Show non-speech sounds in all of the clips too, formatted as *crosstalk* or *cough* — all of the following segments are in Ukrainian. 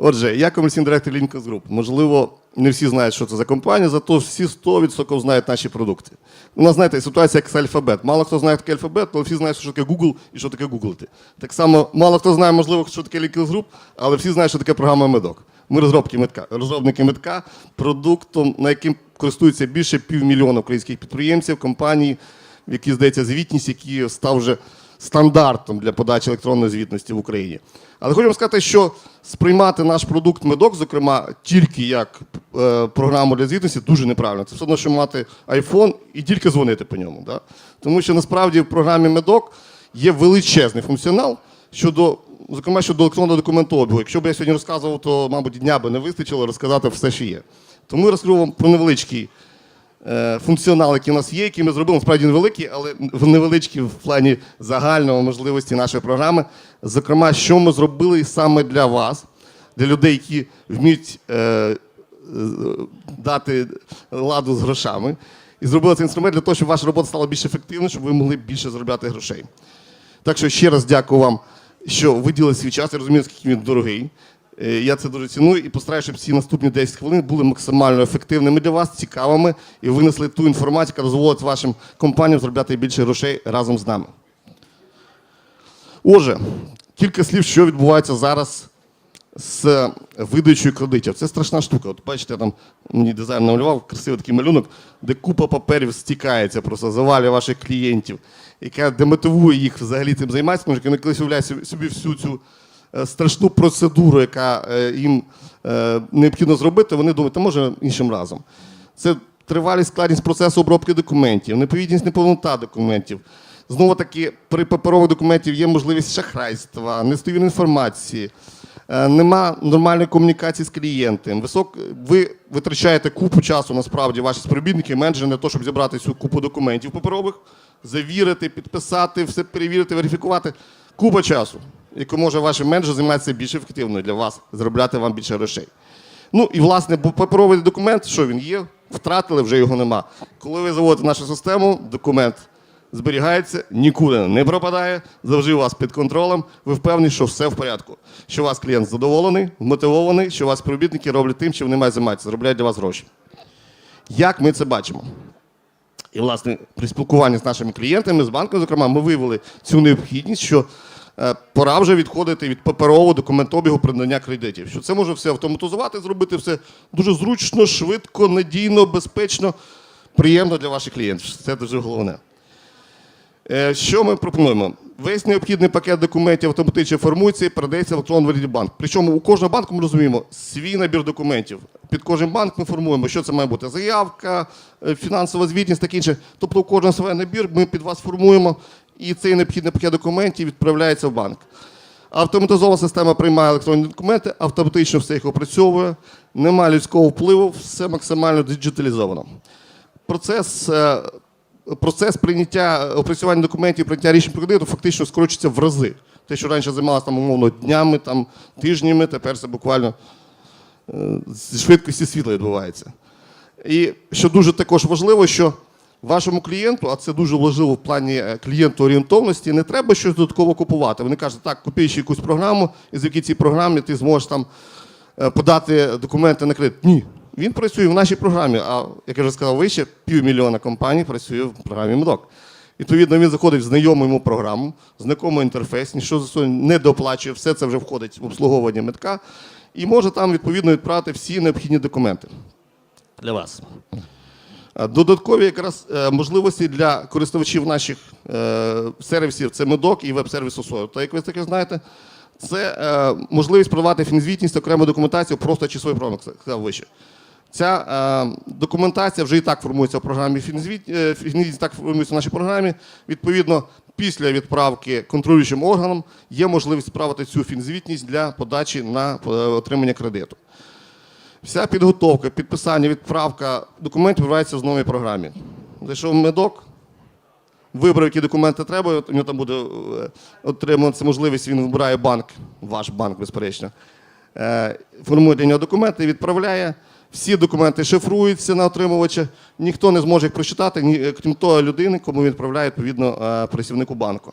Отже, я комерційний директор Лінкос Груп. Можливо, не всі знають, що це за компанія, зато всі 100% знають наші продукти. У нас, знаєте, ситуація як з алфабет. Мало хто знає, таке алфабет, але всі знають, що таке Google і що таке гуглити. Так само, мало хто знає, можливо, що таке Лінкос Груп, але всі знають, що таке програма Медок. Ми розробки медка, розробники медка, продуктом, на яким користується більше півмільйона українських підприємців, компаній, які, здається, звітність, який став вже стандартом для подачі електронної звітності в Україні. Але вам сказати, що сприймати наш продукт медок, зокрема, тільки як е, програму для звітності, дуже неправильно. Це все одно, що мати iPhone і тільки дзвонити по ньому. Да? Тому що насправді в програмі медок є величезний функціонал щодо, зокрема, щодо електронного документообігу. Якщо б я сьогодні розказував, то, мабуть, дня би не вистачило розказати все, що є. Тому я розкажу вам про невеличкий функціонал, який у нас є, який ми зробили, справді невеликий, але невеличкий в плані загального можливості нашої програми. Зокрема, що ми зробили саме для вас, для людей, які вміють е, е, дати ладу з грошами. І зробили цей інструмент для того, щоб ваша робота стала більш ефективною, щоб ви могли більше заробляти грошей. Так що ще раз дякую вам, що виділили свій час. Я розумію, скільки він дорогий. Е, Я це дуже ціную і постараюся, щоб ці наступні 10 хвилин були максимально ефективними для вас, цікавими і винесли ту інформацію, яка дозволить вашим компаніям заробляти більше грошей разом з нами. Отже, кілька слів, що відбувається зараз з видачею кредитів. Це страшна штука. От бачите, там мені дизайн намалював красивий такий малюнок, де купа паперів стікається, просто завалює ваших клієнтів, яка демотивує їх взагалі цим займатися, тому що вони колись уявляють собі- всю цю страшну процедуру, яка е, їм е, необхідно зробити, вони думають, та може іншим разом. Це тривалість складність процесу обробки документів, неповітність неповнота документів. Знову таки, при паперових документів є можливість шахрайства, нестовірної інформації, е, нема нормальної комунікації з клієнтом. Висок, ви витрачаєте купу часу, насправді, ваші співробітники, менеджери, на те, щоб зібрати цю купу документів паперових, завірити, підписати, все перевірити, верифікувати. Купа часу, яку може ваш менеджер займатися більш ефективно для вас, заробляти вам більше грошей. Ну і власне паперовий документ, що він є, втратили, вже його нема. Коли ви заводите нашу систему, документ зберігається, нікуди не пропадає, завжди у вас під контролем. Ви впевнені, що все в порядку. Що вас клієнт задоволений, мотивований, що вас співробітники роблять тим, чим вони мають займатися, заробляють для вас гроші. Як ми це бачимо? І, власне, при спілкуванні з нашими клієнтами, з банком, зокрема, ми виявили цю необхідність, що пора вже відходити від паперового документообігу при надання кредитів. Що це може все автоматизувати, зробити все дуже зручно, швидко, надійно, безпечно, приємно для ваших клієнтів. Це дуже головне. Е, Що ми пропонуємо? Весь необхідний пакет документів автоматично формується і передається в електронному вигляді банк. Причому у кожного банку ми розуміємо свій набір документів. Під кожен банк ми формуємо, що це має бути заявка, е, фінансова звітність, таке інше. Тобто у кожного свій набір ми під вас формуємо, і цей необхідний пакет документів відправляється в банк. Автоматизована система приймає електронні документи, автоматично все їх опрацьовує, немає людського впливу, все максимально диджиталізовано. Процес, е, процес прийняття опрацювання документів, прийняття рішень про кредиту фактично скорочується в рази. Те, що раніше займалося там, умовно днями, там, тижнями, тепер це буквально е, з швидкості світла відбувається. І що дуже також важливо, що вашому клієнту, а це дуже важливо в плані е, клієнтоорієнтовності, не треба щось додатково купувати. Вони кажуть, так, купи ще якусь програму, і завдяки цій програмі ти зможеш там е, подати документи на кредит. Ні. Він працює в нашій програмі, а як я вже сказав вище, півмільйона компаній працює в програмі МДОК. Відповідно, він заходить в знайому йому програму, знайомий інтерфейс, нічого за собою не доплачує, все це вже входить в обслуговування метка і може там відповідно відправити всі необхідні документи для вас. Е, Додаткові якраз е, можливості для користувачів наших е, сервісів це медок і веб-сервіс ОСО. Та як ви таке знаєте, це можливість продавати фінзвітність, окрему документацію просто чи свою програму, як сказав вище. Ця документація вже і так формується в програмі Фінзвіт, так формується в нашій програмі. Відповідно, після відправки контролюючим органам є можливість справити цю фінзвітність для подачі на отримання кредиту. Вся підготовка, підписання, відправка документів відбувається в новій програмі. Зайшов медок, вибрав, які документи треба, у нього там буде е, отримуватися можливість, він вибирає банк, ваш банк, безперечно. Е, Формує для нього документи, відправляє. Всі документи шифруються на отримувача, ніхто не зможе їх прочитати, крім того людини, кому відправляє відповідно е, працівнику банку.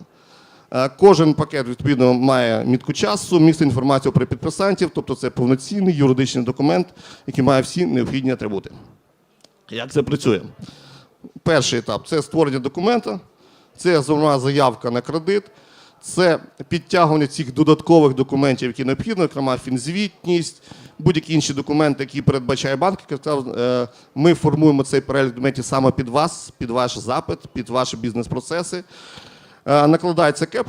Е, Кожен пакет відповідно має мітку часу, містить інформацію про підписантів, тобто це повноцінний юридичний документ, який має всі необхідні атрибути. Як це працює? Перший етап це створення документа, це зокрема заявка на кредит, це підтягування цих додаткових документів, які необхідні, зокрема фінзвітність, будь-які інші документи, які передбачає банк. Е, Ми формуємо цей перелік документів саме під вас, під ваш запит, під ваші бізнес-процеси. Е, Накладається кеп,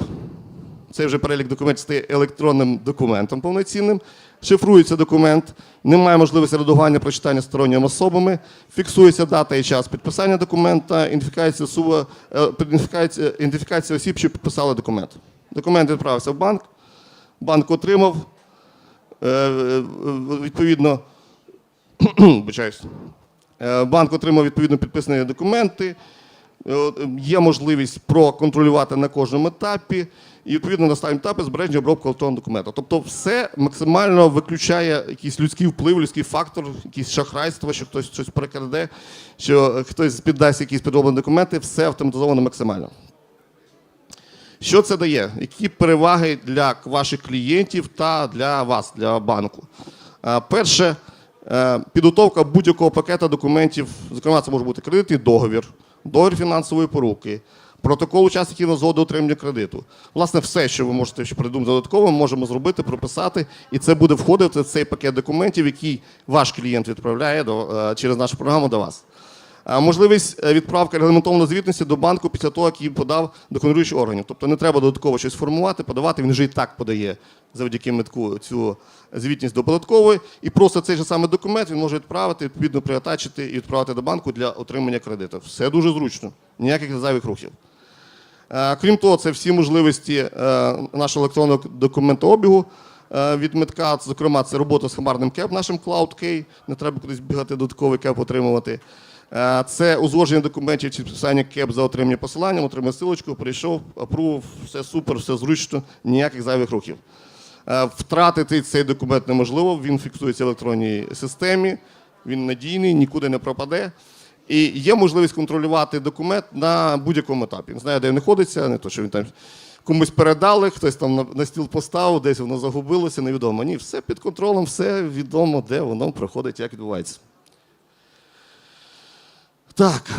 цей вже перелік документів стає електронним документом повноцінним. Шифрується документ, немає можливості редагування прочитання сторонніми особами, фіксується дата і час підписання документа, ідентифікація, сува, е, ідентифікація, осіб, що підписали документ. Документ відправився в банк, банк отримав е, відповідно. *clears throat* банк отримав відповідно підписані документи. Е, е, Є можливість проконтролювати на кожному етапі, і відповідно на останньому етапі збереження обробка електронного документа. Тобто, все максимально виключає якийсь людський вплив, людський фактор, якісь шахрайство, що хтось щось перекраде, що хтось піддасть якісь підроблені документи, все автоматизовано максимально. Що це дає? Які переваги для ваших клієнтів та для вас, для банку? Е, Перше, підготовка будь-якого пакета документів, зокрема, це може бути кредитний договір, договір фінансової поруки, протокол учасників на згоду отримання кредиту. Власне, все, що ви можете ще придумати додатково, ми можемо зробити, прописати, і це буде входити в цей пакет документів, який ваш клієнт відправляє до, е, через нашу програму до вас. А Можливість е, відправки регламентованої звітності до банку після того, як її подав до контролюючих органів. Тобто не треба додатково щось формувати, подавати, він вже і так подає завдяки метку цю звітність до податкової. І просто цей же самий документ він може відправити, відповідно приатачити і відправити до банку для отримання кредиту. Все дуже зручно, ніяких зайвих рухів. Е, Крім того, це всі можливості е, нашого електронного документообігу е, від метка. Зокрема, це робота з хмарним кеп, нашим Cloud Key. Не треба кудись бігати додатковий кеп отримувати. Е, Це узгодження документів чи підписання кеп за отримання посиланням, отримав силочку, прийшов, апрував, все супер, все зручно, ніяких зайвих рухів. Е, Втратити цей документ неможливо, він фіксується в електронній системі, він надійний, нікуди не пропаде. І є можливість контролювати документ на будь-якому етапі. Не знаю, де він знаходиться, не то, що він там комусь передали, хтось там на стіл поставив, десь воно загубилося, невідомо. Ні, все під контролем, все відомо, де воно проходить, як відбувається. Так,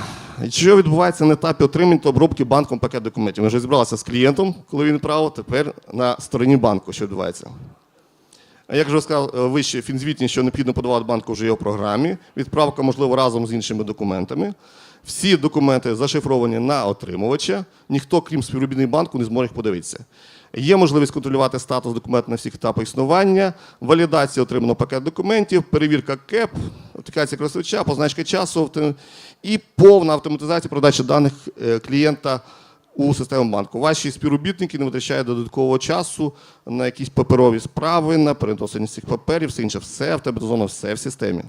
що відбувається на етапі отримання та обробки банком пакет документів? Ми вже зібралися з клієнтом, коли він відправив, тепер на стороні банку, що відбувається. Як вже сказав е, вище, фінзвітність, що необхідно подавати банку, вже є в програмі. Відправка, можливо, разом з іншими документами. Всі документи зашифровані на отримувача. Ніхто, крім співробітних банку, не зможе їх подивитися. Є можливість контролювати статус документу на всіх етапах існування, валідація отриманого пакет документів, перевірка КЕП, аплікація користувача, позначка часу і повна автоматизація продачі даних е, клієнта у систему банку. Ваші співробітники не витрачають додаткового часу на якісь паперові справи, на переносення цих паперів, все інше, все автоматизовано, все в системі.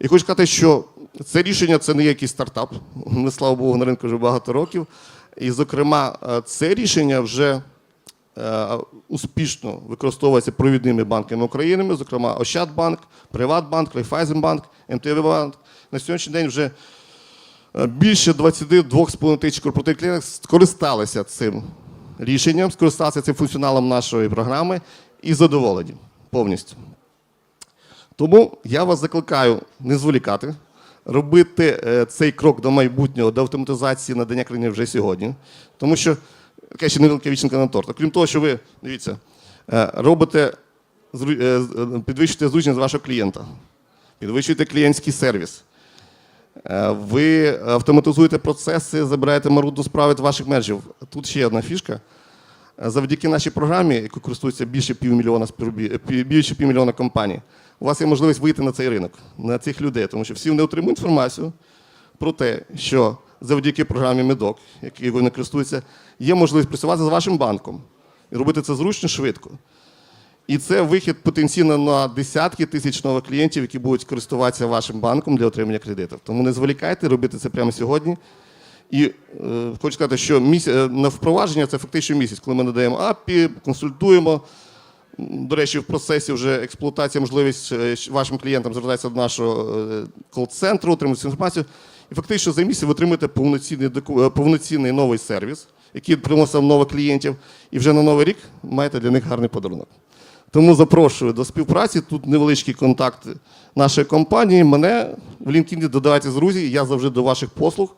І хочу сказати, що це рішення це не якийсь стартап. Ми, слава Богу, на ринку вже багато років. І, зокрема, е, це рішення вже успішно використовується провідними банками України, зокрема Ощадбанк, Приватбанк, Райфайзенбанк, МТВ-банк. На сьогоднішній день вже е, більше 22,5 тисяч корпоративних клієнтів скористалися цим рішенням, скористалися цим функціоналом нашої програми і задоволені повністю. Тому я вас закликаю не зволікати, робити е, цей крок до майбутнього, до автоматизації надання країни вже сьогодні. Тому що таке ще невелика віченка на торт. Крім того, що ви, дивіться, е, робите, е, е, підвищуєте зручність вашого клієнта, підвищуєте клієнтський сервіс. Ви автоматизуєте процеси, забираєте марудну справу від ваших менеджерів. Тут ще одна фішка. Завдяки нашій програмі, яку користується більше півмільйона більше півмільйона компаній, у вас є можливість вийти на цей ринок, на цих людей, тому що всі вони отримують інформацію про те, що завдяки програмі Медок, якою вони користуються, є можливість працювати з вашим банком і робити це зручно, швидко. І це вихід потенційно на десятки тисяч нових клієнтів, які будуть користуватися вашим банком для отримання кредитів. Тому не зволікайте, робити це прямо сьогодні. І е, хочу сказати, що місяць, е, на впровадження це фактично місяць, коли ми надаємо API, консультуємо. До речі, в процесі вже експлуатації можливість е, вашим клієнтам звертатися до нашого е, кол-центру, отримати цю інформацію. І фактично за місяць ви отримаєте повноцінний, е, повноцінний новий сервіс, який приносить вам нових клієнтів, і вже на новий рік маєте для них гарний подарунок. Тому запрошую до співпраці. Тут невеличкі контакти нашої компанії. Мене в LinkedIn додавайте з друзі. Я завжди до ваших послуг.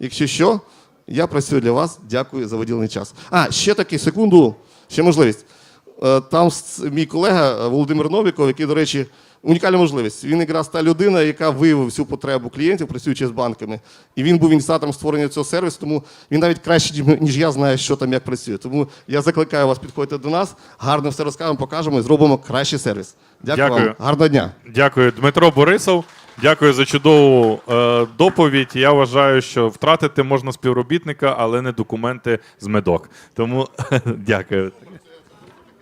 Якщо що, я працюю для вас. Дякую за виділений час. А, ще таки секунду, ще можливість. Е, Там мій колега Володимир Новіков, який, до речі, унікальна можливість. Він якраз та людина, яка виявив всю потребу клієнтів, працюючи з банками. І він був ініціатором створення цього сервісу, тому він навіть краще, ніж- я, знає, що там як працює. Тому я закликаю вас підходити до нас, гарно все розкажемо, покажемо і зробимо кращий сервіс. Дякую, Дякую. вам. Гарного дня. Дякую, Дмитро Борисов. Дякую за чудову е, доповідь. Я вважаю, що втратити можна співробітника, але не документи з медок. Тому *laughs* дякую.